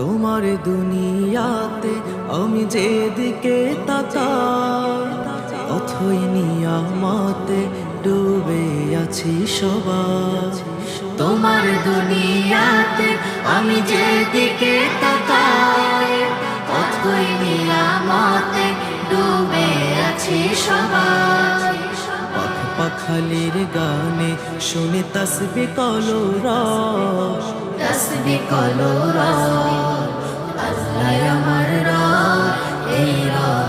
তোমার দুনিয়াতে আমি যেদিকে তাকাই ডুবে আছি সবাই। তোমার দুনিয়াতে আমি যেদিকে তাকাই ডুবে আছি সবাই। পাখ পাখালির গানে শুনে তসবি কলোরা তসবি কলোর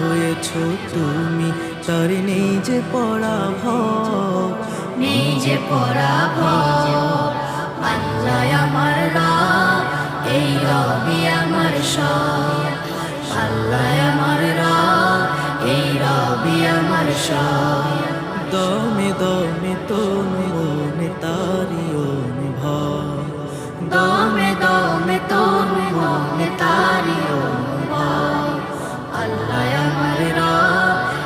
হয়েছ তুমি তার নেই যে পড়া ভয় নিজে পরাভ আল্লাহ আমার রব এই রবি আমার সব। আল্লাহ আমার রব এই রবি আমার সব। দমে দমে তুমি মনে তারি অনুভব দমে